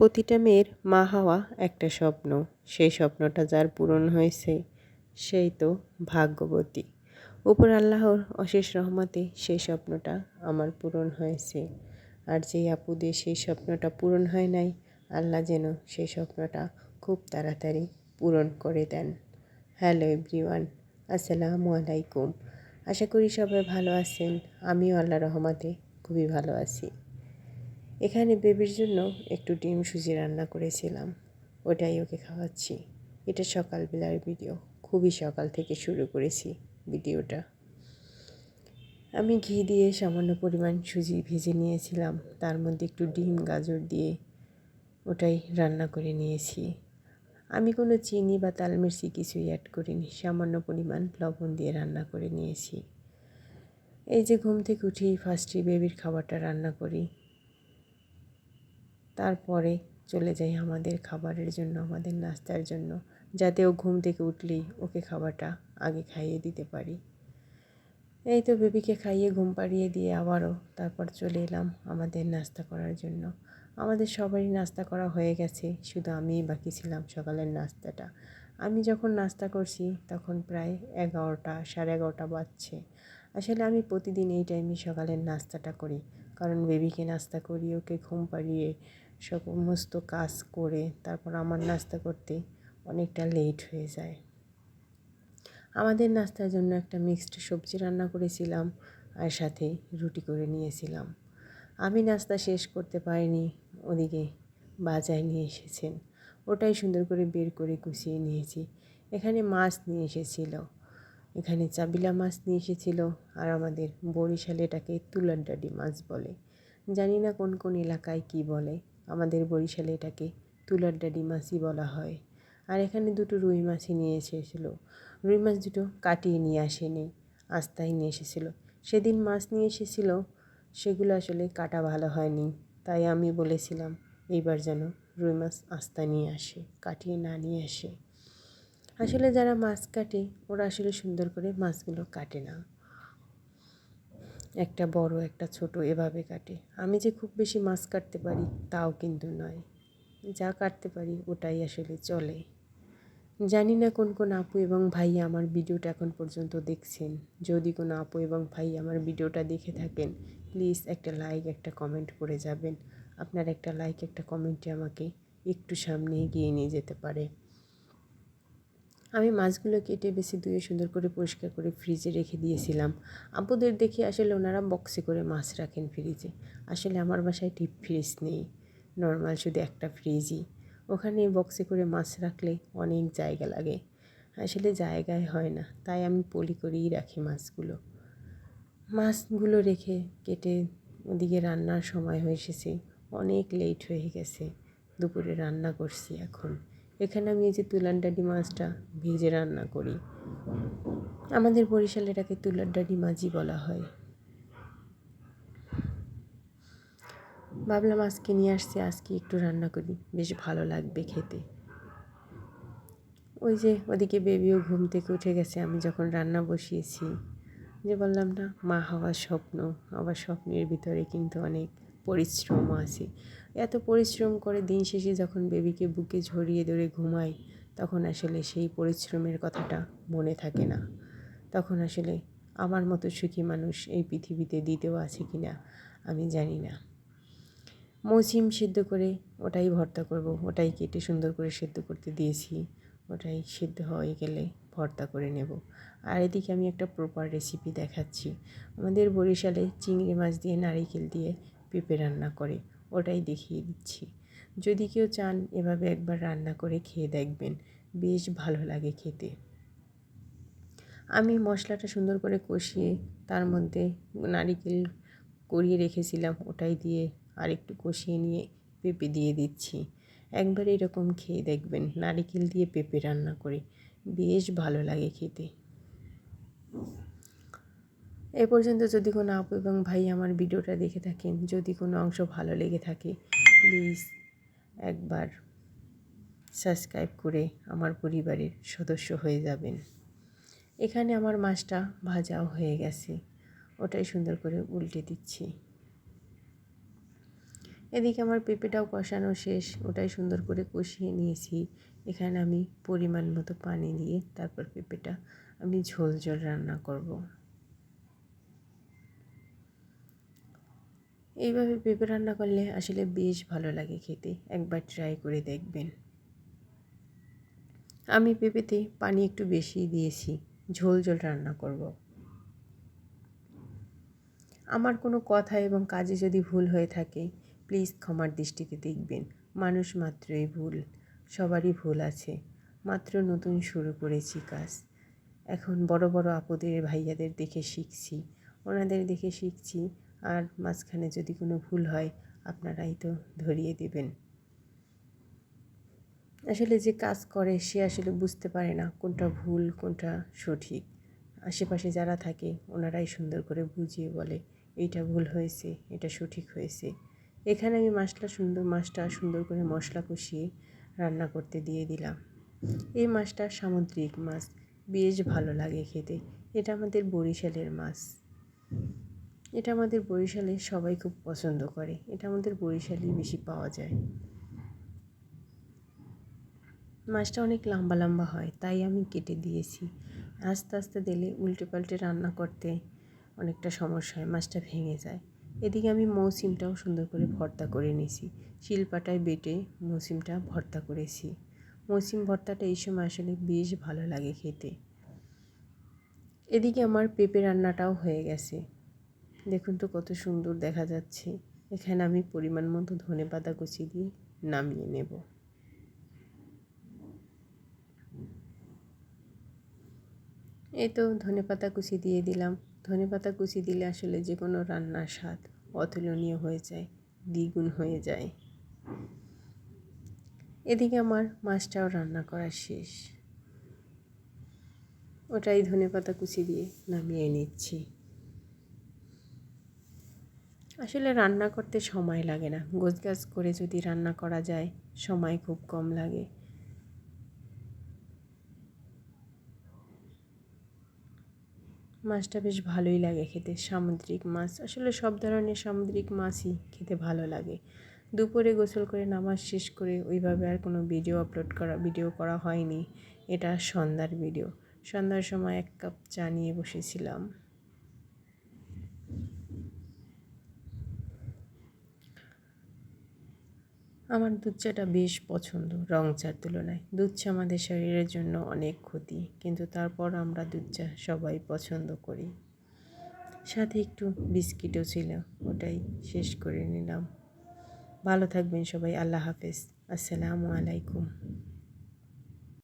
প্রতিটা মেয়ের মা হওয়া একটা স্বপ্ন। সেই স্বপ্নটা যার পূরণ হয়েছে, সেই তো ভাগ্যবতী। উপর আল্লাহর অশেষ রহমতে সেই স্বপ্নটা আমার পূরণ হয়েছে। আর যেই আপুদের সেই স্বপ্নটা পূরণ হয় নাই, আল্লাহ যেন সেই স্বপ্নটা খুব তাড়াতাড়ি পূরণ করে দেন। হ্যালো এভরিওয়ান, আসসালামু আলাইকুম। আশা করি সবাই ভালো আছেন। আমিও আল্লাহ রহমতে খুবই ভালো আছি। এখানে বেবির জন্য একটু ডিম সুজি রান্না করেছিলাম। ওটাই ওকে খাওয়াচ্ছি। এটা সকালবেলার ভিডিও। খুবই সকাল থেকে শুরু করেছি ভিডিওটা। আমি ঘি দিয়ে সামান্য পরিমাণ সুজি ভেজে নিয়েছিলাম। তার মধ্যে একটু ডিম, গাজর দিয়ে ওটাই রান্না করে নিয়েছি। আমি কোনো চিনি বা তালমির্চি কিছুই অ্যাড করিনি। সামান্য পরিমাণ লবণ দিয়ে রান্না করে নিয়েছি। এই যে ঘুম থেকে উঠেই ফার্স্টে বেবির খাবারটা রান্না করি। তারপরে চলে যাই আমাদের খাবারের জন্য, আমাদের নাস্তার জন্য, যাতে ও ঘুম থেকে উঠলেই ওকে খাবারটা আগে খাইয়ে দিতে পারি। এই তো বেবিকে খাইয়ে ঘুম পাড়িয়ে দিয়ে আবারও তারপর চলে এলাম আমাদের নাস্তা করার জন্য। আমাদের সবারই নাস্তা করা হয়ে গেছে, শুধু আমিই বাকি ছিলাম সকালের নাস্তাটা। আমি যখন নাস্তা করছি তখন প্রায় এগারোটা, সাড়ে এগারোটা বাজছে। আসলে আমি প্রতিদিন এই টাইমে সকালের নাস্তাটা করি, কারণ বেবিকে নাস্তা করি ওকে ঘুম পাড়িয়ে সমস্ত কাজ করে তারপর আমার নাস্তা করতে অনেকটা লেট হয়ে যায়। আমাদের নাস্তার জন্য একটা মিক্সড সবজি রান্না করেছিলাম আর সাথে রুটি করে নিয়েছিলাম। আমি নাস্তা শেষ করতে পারিনি, ওদিকে বাজায় নিয়ে এসেছেন। ওটাই সুন্দর করে বের করে কুচিয়ে নিয়েছি। এখানে মাছ নিয়ে এসেছিল। এখানে চাবিলা মাছ নিয়ে এসেছিল আর আমাদের বরিশালে এটাকে তুলার ডাডি মাছ বলে। জানি না কোন কোন এলাকায় কি বলে। আমাদের বরিশালে এটাকে তুলার ডাডি মাছই বলা হয়। আর এখানে দুটো রুই মাছই নিয়ে এসেছিল। রুই মাছ দুটো কাটিয়ে নিয়ে আসেনি আস্তায় নিয়ে এসেছিল। সেদিন মাছ নিয়ে এসেছিল, সেগুলো আসলে কাটা ভালো হয়নি। তাই আমি বলেছিলাম, এইবার যেন রুই মাছ আস্তা নিয়ে আসে, কাটিয়ে না নিয়ে আসে। আসলে যারা মাছ কাটে, ওরা আসলে সুন্দর করে মাছগুলো কাটে না। একটা বড়, একটা ছোট এভাবে কাটে। আমি যে খুব বেশি মাছ কাটতে পারি তাও কিন্তু নয়। যা কাটতে পারি ওটাই আসলে চলে। জানি না কোন কোন আপু এবং ভাই আমার ভিডিওটা এখন পর্যন্ত দেখছেন। যদি কোনো আপু এবং ভাই আমার ভিডিওটা দেখে থাকেন প্লিজ একটা লাইক একটা কমেন্ট করে যাবেন। আপনার একটা লাইক একটা কমেন্টে আমাকে একটু সামনে এগিয়ে নিয়ে যেতে পারে। আমি মাছগুলো কেটে বেশি ধুয়ে সুন্দর করে পরিষ্কার করে ফ্রিজে রেখে দিয়েছিলাম। আব্বুদের দেখে আসলে ওনারা বক্সে করে মাছ রাখেন ফ্রিজে আসলে আমার বাসায় টিপ ফ্রিজ নেই। নর্মাল শুধু একটা ফ্রিজই ওখানে বক্সে করে মাছ রাখলে অনেক জায়গা লাগে। আসলে জায়গায় হয় না, তাই আমি পলি করেই রাখি মাছগুলো। মাছগুলো রেখে কেটে ওদিকে রান্নার সময় হয়ে এসেছে। অনেক লেট হয়ে গেছে। দুপুরে রান্না করছি এখন। এখানে আমি এই যে তুলার ডাডি মাছটা ভেজে রান্না করি। আমাদের বরিশালে এটাকে তুলার ডাডি মাছই বলা হয়। ভাবলাম আজকে নিয়ে আসছি, আজকে একটু রান্না করি। বেশ ভালো লাগবে খেতে। ওই যে ওদিকে বেবিও ঘুম থেকে উঠে গেছে, আমি যখন রান্না বসিয়েছি, যে বললাম না, মা হওয়ার স্বপ্ন। আবার স্বপ্নের ভিতরে কিন্তু অনেক পরিশ্রম আছে। এত পরিশ্রম করে দিন শেষে যখন বেবিকে বুকে ঝরিয়ে ধরে ঘুমাই, তখন আসলে সেই পরিশ্রমের কথাটা মনে থাকে না। তখন আসলে আমার মতো সুখী মানুষ এই পৃথিবীতে দ্বিতীয় আছে কি না, আমি জানি না। মৌসিম সিদ্ধ করে ওটাই ভর্তা করব, ওটাই কেটে সুন্দর করে সেদ্ধ করতে দিয়েছি, ওটাই সিদ্ধ হয়ে গেলে ভর্তা করে নেব। আর এদিকে আমি একটা প্রপার রেসিপি দেখাচ্ছি। আমাদের বরিশালে চিংড়ি মাছ দিয়ে নারিকেল দিয়ে পেঁপে রান্না করে। ওটাই দেখিয়ে দিচ্ছি। যদি কেউ চান এভাবে একবার রান্না করে খেয়ে দেখবেন, বেশ ভালো লাগে খেতে। আমি মশলাটা সুন্দর করে কষিয়ে তার মধ্যে নারিকেল করিয়ে রেখেছিলাম, ওটাই দিয়ে আর একটু কষিয়ে নিয়ে পেঁপে দিয়ে দিচ্ছি। একবার এরকম খেয়ে দেখবেন, নারিকেল দিয়ে পেঁপে রান্না করে বেশ ভালো লাগে খেতে। এ পর্যন্ত যদি কোনো আপু এবং ভাই আমার ভিডিওটা দেখে থাকেন, যদি কোনো অংশ ভালো লেগে থাকে প্লিজ একবার সাবস্ক্রাইব করে আমার পরিবারের সদস্য হয়ে যাবেন। এখানে আমার মাছটা ভাজাও হয়ে গেছে। ওটাই সুন্দর করে উল্টে দিচ্ছি। এদিকে আমার পেঁপেটাও কষানো শেষ। ওটাই সুন্দর করে কষিয়ে নিয়েছি। এখানে আমি পরিমাণ মতো পানি দিয়ে তারপর পেঁপেটা আমি ঝোল ঝোল রান্না করব। এইভাবে পেঁপে রান্না করলে আসলে বেশ ভালো লাগে খেতে। একবার ট্রাই করে দেখবেন। আমি পেঁপেতে পানি একটু বেশি দিয়েছি। ঝোল ঝোল রান্না করব। আমার কোনো কথা এবং কাজে যদি ভুল হয়ে থাকে প্লিজ ক্ষমার দৃষ্টিতে দেখবেন। মানুষ মাত্রই ভুল। সবারই ভুল আছে। মাত্র নতুন শুরু করেছি কাজ। এখন বড় বড় আপদের ভাইয়াদের দেখে শিখছি। ওনাদের দেখে শিখছি। আর মাঝখানে যদি কোনো ভুল হয়, আপনারাই তো ধরিয়ে দেবেন। আসলে যে কাজ করে, সে আসলে বুঝতে পারে না কোনটা ভুল, কোনটা সঠিক। আশেপাশে যারা থাকে, ওনারাই সুন্দর করে বুঝিয়ে বলে, এইটা ভুল হয়েছে, এটা সঠিক হয়েছে। এখানে আমি মাছটা সুন্দর মাছটা সুন্দর করে মশলা কষিয়ে রান্না করতে দিয়ে দিলাম। এই মাছটা সামুদ্রিক মাছ, বেশ ভালো লাগে খেতে। এটা আমাদের বরিশালের মাছ। এটা আমাদের বরিশালে সবাই খুব পছন্দ করে। এটা আমাদের বরিশালেই বেশি পাওয়া যায়। মাছটা অনেক লম্বা লম্বা হয়, তাই আমি কেটে দিয়েছি। আস্তে আস্তে দিলে উল্টে পাল্টে রান্না করতে অনেকটা সমস্যা হয়, মাছটা ভেঙে যায়। এদিকে আমি মৌসিমটাও সুন্দর করে ভর্তা করে নিয়েছি। শিলপাটায় বেটে মৌসিমটা ভর্তা করেছি। মৌসিম ভর্তাটা এই সময় আসলে বেশ ভালো লাগে খেতে। এদিকে আমার পেঁপে রান্নাটাও হয়ে গেছে। দেখুন তো কত সুন্দর দেখা যাচ্ছে। এখানে আমি পরিমাণ মতো ধনে পাতা কুচি দিয়ে নামিয়ে নেব। এই তো ধনে পাতা কুচি দিয়ে দিলাম। ধনে পাতা কুচি দিলে আসলে যে কোনো রান্নার স্বাদ অতুলনীয় হয়ে যায়, দ্বিগুণ হয়ে যায়। এদিকে আমার মাছটাও রান্না করা শেষ। ওটাই ধনে পাতা কুচি দিয়ে নামিয়ে নিচ্ছি। আসলে রান্না করতে সময় লাগে না। গোছগাছ করে যদি রান্না করা যায়, সময় খুব কম লাগে। মাছটা বেশ ভালোই লাগে খেতে। সামুদ্রিক মাছ, আসলে সব ধরনের সামুদ্রিক মাছই খেতে ভালো লাগে। দুপুরে গোসল করে নামাজ শেষ করে ওইভাবে আর কোনো ভিডিও আপলোড করা, ভিডিও করা হয়নি। এটা সন্ধ্যার ভিডিও। সন্ধ্যার সময় এক কাপ চা নিয়ে বসেছিলাম। আমার দুধ চাটা বেশ পছন্দ, রং চার তুলনায়। দুধ চা আমাদের শরীরের জন্য অনেক ক্ষতি, কিন্তু তারপর আমরা দুধ চা সবাই পছন্দ করি। সাথে একটু বিস্কিটও ছিল, ওটাই শেষ করে নিলাম। ভালো থাকবেন সবাই, আল্লাহ হাফেজ। আসসালামু আলাইকুম।